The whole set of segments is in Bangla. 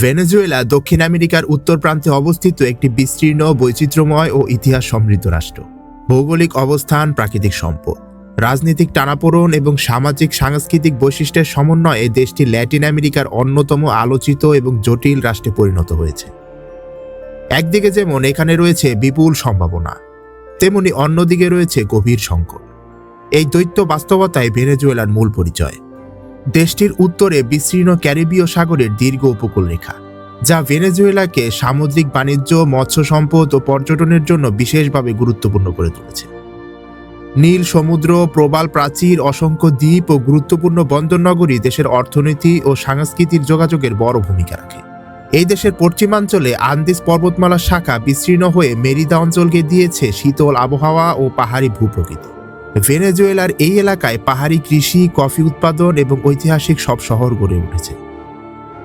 ভেনেজুয়েলা, দক্ষিণ আমেরিকার উত্তর প্রান্তে অবস্থিত একটি বিস্তীর্ণ, বৈচিত্র্যময় ও ইতিহাস সমৃদ্ধ রাষ্ট্র। ভৌগোলিক অবস্থান, প্রাকৃতিক সম্পদ। রাজনৈতিক টানাপোড়ন এবং সামাজিক, সাংস্কৃতিক বৈশিষ্ট্যের সমন্বয়ে দেশটি ল্যাটিন আমেরিকার অন্যতম আলোচিত এবং জটিল রাষ্ট্রে পরিণত হয়েছে। একদিকে যেমন এখানে রয়েছে বিপুল সম্ভাবনা, তেমনি অন্যদিকে রয়েছে গভীর সংকট। এই দৈত্য বাস্তবতায় ভেনেজুয়েলার মূল পরিচয়। দেশটির উত্তরে বিস্তীর্ণ ক্যারিবীয় সাগরের দীর্ঘ উপকূল রেখা যা ভেনেজুয়েলাকে সামুদ্রিক বাণিজ্য, মৎস্য সম্পদ ও পর্যটনের জন্য বিশেষভাবে গুরুত্বপূর্ণ করে তুলেছে। নীল সমুদ্র, প্রবাল প্রাচীর, অসংখ্য দ্বীপ ও গুরুত্বপূর্ণ বন্দরনগরী দেশের অর্থনীতি ও সাংস্কৃতিক যোগাযোগের বড় ভূমিকা রাখে। এই দেশের পশ্চিমাঞ্চলে আন্দিস পর্বতমালার শাখা বিস্তীর্ণ হয়ে মেরিদা অঞ্চলকে দিয়েছে শীতল আবহাওয়া ও পাহাড়ি ভূপ্রকৃতি। ভেনেজুয়েলার এই এলাকায় পাহাড়ি কৃষি, কফি উৎপাদন এবং ঐতিহাসিক সব শহর গড়ে উঠেছে,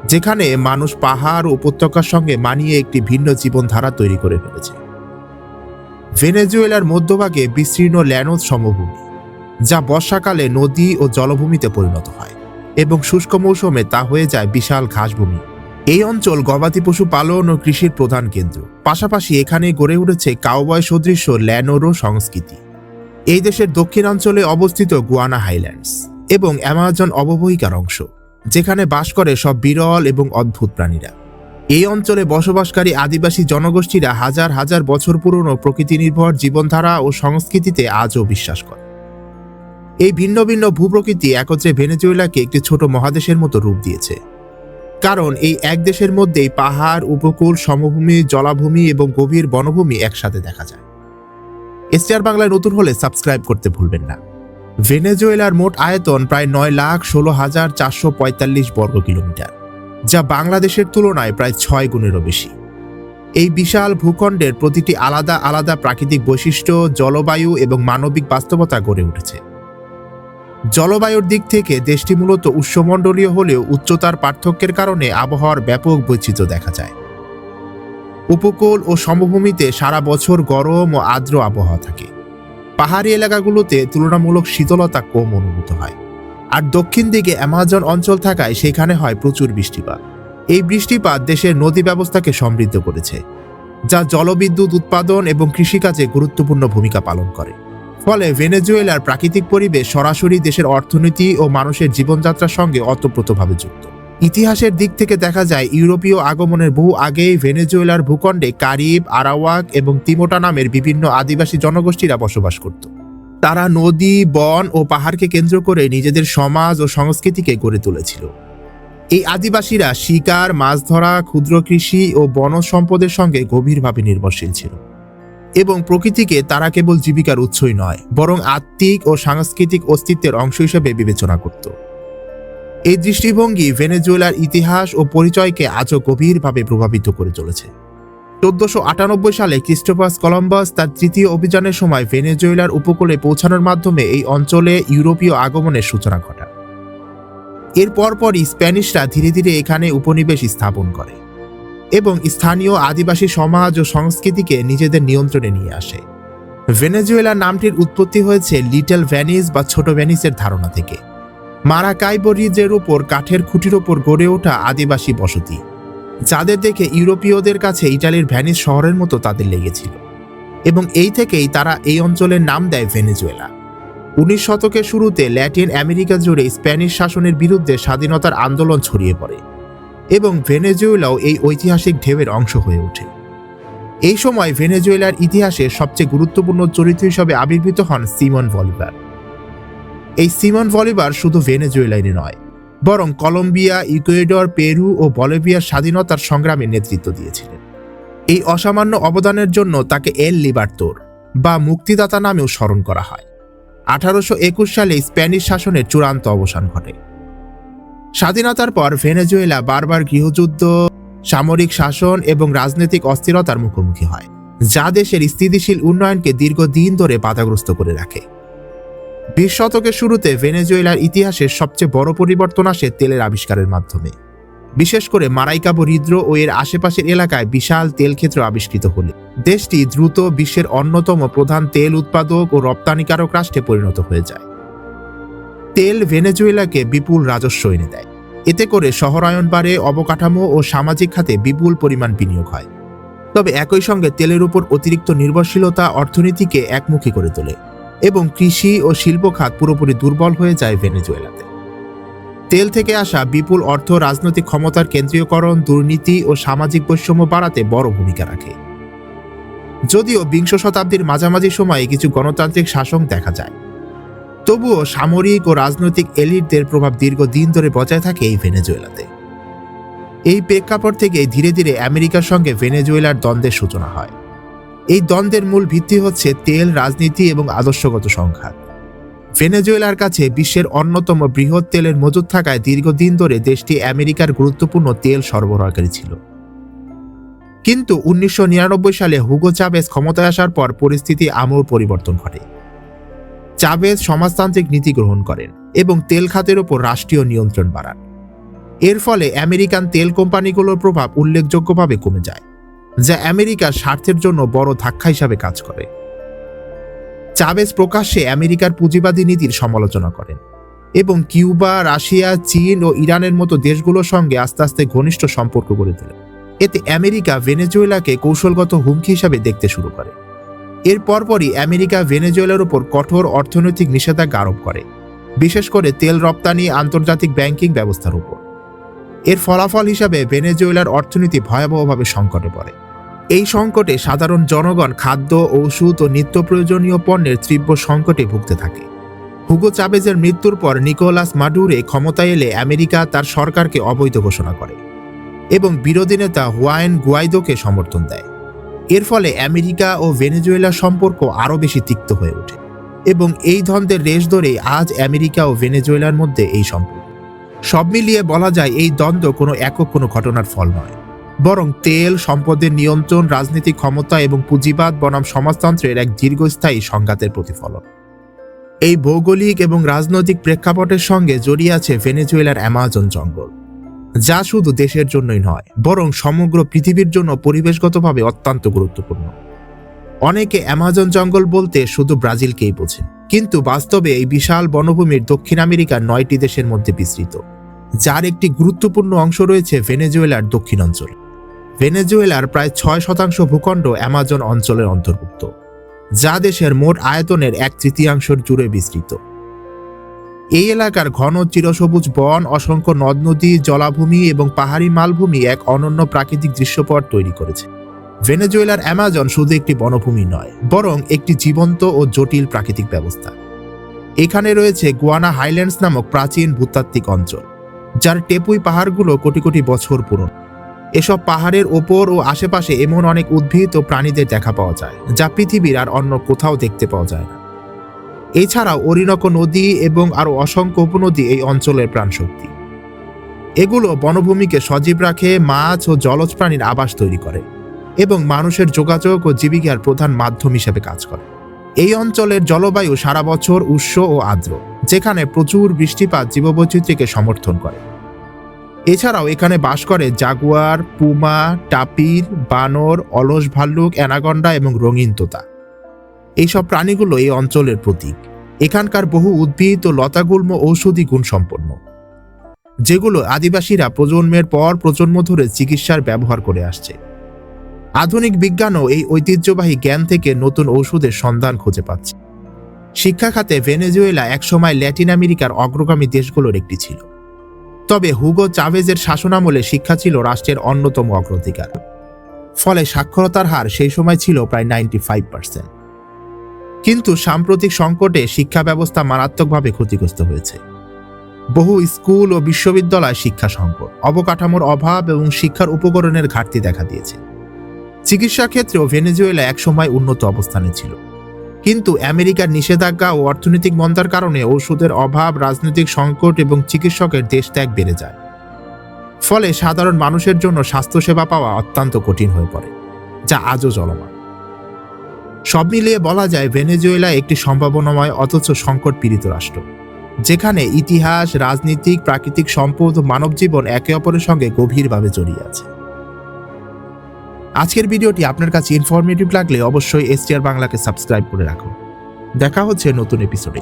যেখানে মানুষ পাহাড় উপত্যকার সঙ্গে মানিয়ে একটি ভিন্ন জীবনধারা তৈরি করে ফেলেছে। ভেনেজুয়েলার মধ্যভাগে বিস্তীর্ণ ল্যানোস সমভূমি, যা বর্ষাকালে নদী ও জলভূমিতে পরিণত হয় এবং শুষ্ক মৌসুমে তা হয়ে যায় বিশাল ঘাসভূমি। এই অঞ্চল গবাদি পশু পালন ও কৃষির প্রধান কেন্দ্র। পাশাপাশি এখানে গড়ে উঠেছে কাউবয় সদৃশ্য ল্যানোরো সংস্কৃতি। এই দেশের দক্ষিণাঞ্চলে অবস্থিত গুয়ানা হাইল্যান্ডস এবং অ্যামাজন অববাহিকার অংশ, যেখানে বাস করে সব বিরল এবং অদ্ভুত প্রাণীরা। এই অঞ্চলে বসবাসকারী আদিবাসী জনগোষ্ঠীরা হাজার হাজার বছর পুরনো প্রকৃতি নির্ভর জীবনধারা ও সংস্কৃতিতে আজও বিশ্বাস করে। এই ভিন্ন ভিন্ন ভূপ্রকৃতি একত্রে ভেনেজুয়েলাকে একটি ছোট মহাদেশের মতো রূপ দিয়েছে। কারণ এই এক দেশের মধ্যেই পাহাড়, উপকূল, সমভূমি, জলাভূমি এবং গভীর বনভূমি একসাথে দেখা যায়। এসটিআর বাংলায় নতুন হলে সাবস্ক্রাইব করতে ভুলবেন না। ভেনেজুয়েলার মোট আয়তন প্রায় নয় লাখ ষোলো হাজার চারশো পঁয়তাল্লিশ বর্গ কিলোমিটার, যা বাংলাদেশের তুলনায় প্রায় ছয় গুণেরও বেশি। এই বিশাল ভূখণ্ডের প্রতিটি আলাদা আলাদা প্রাকৃতিক বৈশিষ্ট্য, জলবায়ু এবং মানবিক বাস্তবতা গড়ে উঠেছে। জলবায়ুর দিক থেকে দেশটি মূলত উষ্ণমণ্ডলীয় হলেও উচ্চতার পার্থক্যের কারণে আবহাওয়ার ব্যাপক বৈচিত্র্য দেখা যায়। উপকূল ও সমভূমিতে সারা বছর গরম ও আর্দ্র আবহাওয়া থাকে। পাহাড়ি এলাকাগুলোতে তুলনামূলক শীতলতা কম অনুভূত হয়। আর দক্ষিণ দিকে অ্যামাজন অঞ্চল থাকায় সেখানে হয় প্রচুর বৃষ্টিপাত। এই বৃষ্টিপাত দেশের নদী ব্যবস্থাকে সমৃদ্ধ করেছে, যা জলবিদ্যুৎ উৎপাদন এবং কৃষিকাজে গুরুত্বপূর্ণ ভূমিকা পালন করে। ফলে ভেনেজুয়েলার প্রাকৃতিক পরিবেশ সরাসরি দেশের অর্থনীতি ও মানুষের জীবনযাত্রার সঙ্গে অতপ্রতভাবে যুক্ত। ইতিহাসের দিক থেকে দেখা যায়, ইউরোপীয় আগমনের বহু আগেই ভেনেজুয়েলার ভূখণ্ডে কারিব, আরাওয়াক এবং তিমোটা নামের বিভিন্ন আদিবাসী জনগোষ্ঠীরা বসবাস করত। তারা নদী, বন ও পাহাড়কে কেন্দ্র করে নিজেদের সমাজ ও সংস্কৃতিকে গড়ে তুলেছিল। এই আদিবাসীরা শিকার, মাছ ধরা, ক্ষুদ্র কৃষি ও বনজ সম্পদের সঙ্গে গভীরভাবে নির্ভরশীল ছিল। এবং প্রকৃতিকে তারা কেবল জীবিকার উৎসই নয়, বরং আত্মিক ও সাংস্কৃতিক অস্তিত্বের অংশ হিসেবে বিবেচনা করত। এই দৃষ্টিভঙ্গি ভেনেজুয়েলার ইতিহাস ও পরিচয়কে আজও গভীরভাবে প্রভাবিত করে চলেছে। চোদ্দশো আটানব্বই সালে ক্রিস্টোফাস কলম্বাস তার তৃতীয় অভিযানের সময় ভেনেজুয়েলার উপকূলে পৌঁছানোর মাধ্যমে এই অঞ্চলে ইউরোপীয় আগমনের সূচনা ঘটায়। এর পরপরই স্প্যানিশরা ধীরে ধীরে এখানে উপনিবেশ স্থাপন করে এবং স্থানীয় আদিবাসী সমাজ ও সংস্কৃতিকে নিজেদের নিয়ন্ত্রণে নিয়ে আসে। ভেনেজুয়েলা নামটির উৎপত্তি হয়েছে লিটল ভ্যানিস বা ছোট ভ্যানিসের ধারণা থেকে। মারাকাইবো রিজের উপর, কাঠের খুঁটির ওপর গড়ে ওঠা আদিবাসী বসতি। যাদের দেখে ইউরোপীয়দের কাছে ইটালির ভ্যানিস শহরের মতো তাদের লেগেছিল। এবং এই থেকেই তারা এই অঞ্চলের নাম দেয় ভেনেজুয়েলা। উনিশ শতকের শুরুতে ল্যাটিন আমেরিকা জুড়ে স্প্যানিশ শাসনের বিরুদ্ধে স্বাধীনতার আন্দোলন ছড়িয়ে পড়ে এবং ভেনেজুয়েলাও এই ঐতিহাসিক ঢেউয়ের অংশ হয়ে ওঠে। এই সময় ভেনেজুয়েলার ইতিহাসে সবচেয়ে গুরুত্বপূর্ণ চরিত্র হিসেবে আবির্ভূত হন সিমন ভলিভার এই সিমন ভলিভার শুধু ভেনেজুয়েলারই নয়, বরং কলম্বিয়া, ইকুয়েডর, পেরু ও বলিভিয়ার স্বাধীনতার সংগ্রামে নেতৃত্ব দিয়েছিলেন। এই অসামান্য অবদানের জন্য তাকে এল লিবার্তোর বা মুক্তিদাতা নামেও স্মরণ করা হয়। আঠারোশো একুশ সালে স্প্যানিশ শাসনের চূড়ান্ত অবসান ঘটে। স্বাধীনতার পর ভেনেজুয়েলা বারবার গৃহযুদ্ধ, সামরিক শাসন এবং রাজনৈতিক অস্থিরতার মুখোমুখি হয়, যা দেশের স্থিতিশীল উন্নয়নকে দীর্ঘদিন ধরে বাধাগ্রস্ত করে রাখে। বিশ শতকের শুরুতে ভেনেজুয়েলার ইতিহাসের সবচেয়ে বড় পরিবর্তন আসে তেলের আবিষ্কারের মাধ্যমে। বিশেষ করে মারাইকাবো হৃদ্র ও এর আশেপাশের এলাকায় বিশাল তেল ক্ষেত্র আবিষ্কৃত হলে। দেশটি দ্রুত বিশ্বের অন্যতম প্রধান তেল উৎপাদক ও রপ্তানিকারক রাষ্ট্রে পরিণত হয়ে যায়। তেল ভেনেজুয়েলাকে বিপুল রাজস্ব এনে দেয়। এতে করে শহরায়ন বাড়ে অবকাঠামো ও সামাজিক খাতে বিপুল পরিমাণ বিনিয়োগ হয়। তবে একই সঙ্গে তেলের উপর অতিরিক্ত নির্ভরশীলতা অর্থনীতিকে একমুখী করে তোলে। এবং কৃষি ও শিল্প খাত পুরোপুরি দুর্বল হয়ে যায় ভেনেজুয়েলাতে। তেল থেকে আসা বিপুল অর্থ রাজনৈতিক ক্ষমতার কেন্দ্রীয়করণ, দুর্নীতি ও সামাজিক বৈষম্য বাড়াতে বড় ভূমিকা রাখে। যদিও বিংশ শতাব্দীর মাঝামাঝি সময়ে কিছু গণতান্ত্রিক শাসন দেখা যায়। তবুও সামরিক ও রাজনৈতিক এলিটদের প্রভাব দীর্ঘদিন ধরে বজায় থাকে এই ভেনেজুয়েলাতে। এই প্রেক্ষাপট থেকে ধীরে ধীরে আমেরিকার সঙ্গে ভেনেজুয়েলার দ্বন্দ্বের সূচনা হয়। এই দ্বন্দ্বের মূল ভিত্তি হচ্ছে তেল, রাজনীতি এবং আদর্শগত সংঘাত। ভেনেজুয়েলার কাছে বিশ্বের অন্যতম বৃহৎ তেলের মজুদ থাকায় দীর্ঘদিন ধরে দেশটি আমেরিকার গুরুত্বপূর্ণ তেল সরবরাহকারী ছিল। কিন্তু উনিশশো নিরানব্বই সালে হুগো চাবেজ ক্ষমতায় আসার পর পরিস্থিতি আমূল পরিবর্তন ঘটে। চাবেজ সমাজতান্ত্রিক নীতি গ্রহণ করেন এবং তেল খাতের ওপর রাষ্ট্রীয় নিয়ন্ত্রণ বাড়ান। এর ফলে আমেরিকান তেল কোম্পানিগুলোর প্রভাব উল্লেখযোগ্যভাবে কমে যায়। যা আমেরিকার স্বার্থের জন্য বড় ধাক্কা হিসাবে কাজ করে। চাবেজ প্রকাশ্যে আমেরিকার পুঁজিবাদী নীতির সমালোচনা করেন এবং কিউবা, রাশিয়া, চীন ও ইরানের মতো দেশগুলোর সঙ্গে আস্তে আস্তে ঘনিষ্ঠ সম্পর্ক গড়ে তোলে। এতে আমেরিকা ভেনেজুয়েলাকে কৌশলগত হুমকি হিসাবে দেখতে শুরু করে। এর পরপরই আমেরিকা ভেনেজুয়েলার উপর কঠোর অর্থনৈতিক নিষেধাজ্ঞা আরোপ করে, বিশেষ করে তেল রপ্তানি, আন্তর্জাতিক ব্যাংকিং ব্যবস্থার উপর। এর ফলাফল হিসাবে ভেনেজুয়েলার অর্থনীতি ভয়াবহভাবে সংকটে পড়ে। এই সংকটে সাধারণ জনগণ খাদ্য, ঔষধ ও নিত্য প্রয়োজনীয় পণ্যের তীব্র সংকটে ভুগতে থাকে। হুগো চাবেজের মৃত্যুর পর নিকোলাস মাডুরে ক্ষমতায় এলে আমেরিকা তার সরকারকে অবৈধ ঘোষণা করে এবং বিরোধী নেতা হুয়াইন গুয়াইদোকে সমর্থন দেয়। এর ফলে আমেরিকা ও ভেনেজুয়েলার সম্পর্ক আরও বেশি তিক্ত হয়ে ওঠে এবং এই দ্বন্দ্বের রেশ ধরে আজ আমেরিকা ও ভেনেজুয়েলার মধ্যে এই সম্পর্ক। সব মিলিয়ে বলা যায় এই দ্বন্দ্ব কোনো একক কোনো ঘটনার ফল নয়। বরং তেল, সম্পদের নিয়ন্ত্রণ, রাজনৈতিক ক্ষমতা এবং পুঁজিবাদ, বনাম সমাজতন্ত্রের এক দীর্ঘস্থায়ী সংঘাতের প্রতিফলন। এই ভৌগোলিক এবং রাজনৈতিক প্রেক্ষাপটের সঙ্গে জড়িয়ে আছে ভেনেজুয়েলার অ্যামাজন জঙ্গল, যা শুধু দেশের জন্যই নয়, বরং সমগ্র পৃথিবীর জন্য পরিবেশগতভাবে অত্যন্ত গুরুত্বপূর্ণ। অনেকে অ্যামাজন জঙ্গল বলতে শুধু ব্রাজিলকেই বোঝে কিন্তু বাস্তবে এই বিশাল বনভূমির দক্ষিণ আমেরিকার নয়টি দেশের মধ্যে বিস্তৃত, যার একটি গুরুত্বপূর্ণ অংশ রয়েছে ভেনেজুয়েলার দক্ষিণ অঞ্চল ভেনেজুয়েলার প্রায় ছয় শতাংশ ভূখণ্ড অ্যামাজন অঞ্চলের অন্তর্ভুক্ত, যা দেশের মোট আয়তনের এক তৃতীয়াংশের জুড়ে বিস্তৃত। এই এলাকার ঘন চিরসবুজ বন, অসংখ্য নদ নদী জলাভূমি এবং পাহাড়ি মালভূমি এক অনন্য প্রাকৃতিক দৃশ্যপট তৈরি করেছে। ভেনেজুয়েলার অ্যামাজন শুধু একটি বনভূমি নয়, বরং একটি জীবন্ত ও জটিল প্রাকৃতিক ব্যবস্থা। এখানে রয়েছে গুয়ানা হাইল্যান্ডস নামক প্রাচীন ভূতাত্ত্বিক অঞ্চল, যার টেপুই পাহাড়গুলো কোটি কোটি বছর পুরনো। এসব পাহাড়ের ওপর ও আশেপাশে এমন অনেক উদ্ভিদ ও প্রাণীদের দেখা পাওয়া যায়, যা পৃথিবীর আর অন্য কোথাও দেখতে পাওয়া যায় না। এছাড়াও অরিনকো নদী এবং আরও অসংখ্য উপনদী এই অঞ্চলের প্রাণশক্তি। এগুলো বনভূমিকে সজীব রাখে, মাছ ও জলজ প্রাণীর আবাস তৈরি করে এবং মানুষের যোগাযোগ ও জীবিকার প্রধান মাধ্যম হিসেবে কাজ করে। এই অঞ্চলের জলবায়ু সারা বছর উষ্ণ ও আর্দ্র, যেখানে প্রচুর বৃষ্টিপাত জীববৈচিত্র্যকে সমর্থন করে। এছাড়াও এখানে বাস করে জাগুয়ার, পুমা, টাপির, বানর, অলস ভাল্লুক অ্যানাগন্ডা এবং রঙিন তোতা। এইসব প্রাণীগুলো এই অঞ্চলের প্রতীক। এখানকার বহু উদ্ভিদ ও লতাগুল্ম ঔষধি গুণ সম্পন্ন। যেগুলো আদিবাসীরা প্রজন্মের পর প্রজন্ম ধরে চিকিৎসার ব্যবহার করে আসছে। আধুনিক বিজ্ঞানও এই ঐতিহ্যবাহী জ্ঞান থেকে নতুন ঔষধের সন্ধান খুঁজে পাচ্ছে। শিক্ষা খাতে ভেনেজুয়েলা একসময় ল্যাটিন আমেরিকার অগ্রগামী দেশগুলোর একটি ছিল। তবে হুগো চাভেজের শাসনামলে শিক্ষা ছিল রাষ্ট্রের অন্যতম অগ্রাধিকার। ফলে সাক্ষরতার হার সেই সময় ছিল প্রায় নাইনটি ফাইভ পার্সেন্ট। কিন্তু সাম্প্রতিক সংকটে শিক্ষা ব্যবস্থা মারাত্মকভাবে ক্ষতিগ্রস্ত হয়েছে। বহু স্কুল ও বিশ্ববিদ্যালয় শিক্ষা সংকট, অবকাঠামোর অভাব এবং শিক্ষার উপকরণের ঘাটতি দেখা দিয়েছে। চিকিৎসা ক্ষেত্রেও ভেনেজুয়েলা একসময় উন্নত অবস্থানে ছিল। কিন্তু আমেরিকার নিষেধাজ্ঞা ও অর্থনৈতিক মন্দার কারণে ওষুধের অভাব, রাজনৈতিক সংকট এবং চিকিৎসকের দেশ ত্যাগ বেড়ে যায়। ফলে সাধারণ মানুষের জন্য স্বাস্থ্যসেবা পাওয়া অত্যন্ত কঠিন হয়ে পড়ে, যা আজও চলমান। সব মিলিয়ে বলা যায় ভেনেজুয়েলা একটি সম্ভাবনাময় অথচ সংকট পীড়িত রাষ্ট্র, যেখানে ইতিহাস, রাজনীতিক, প্রাকৃতিক সম্পদ ও মানব জীবন একে অপরের সঙ্গে গভীরভাবে জড়িয়ে আছে। আজকের ভিডিওটি আপনার কাছে ইনফরমেটিভ লাগলে অবশ্যই এসটিআর বাংলাকে সাবস্ক্রাইব করে রাখুন। দেখা হচ্ছে নতুন এপিসোডে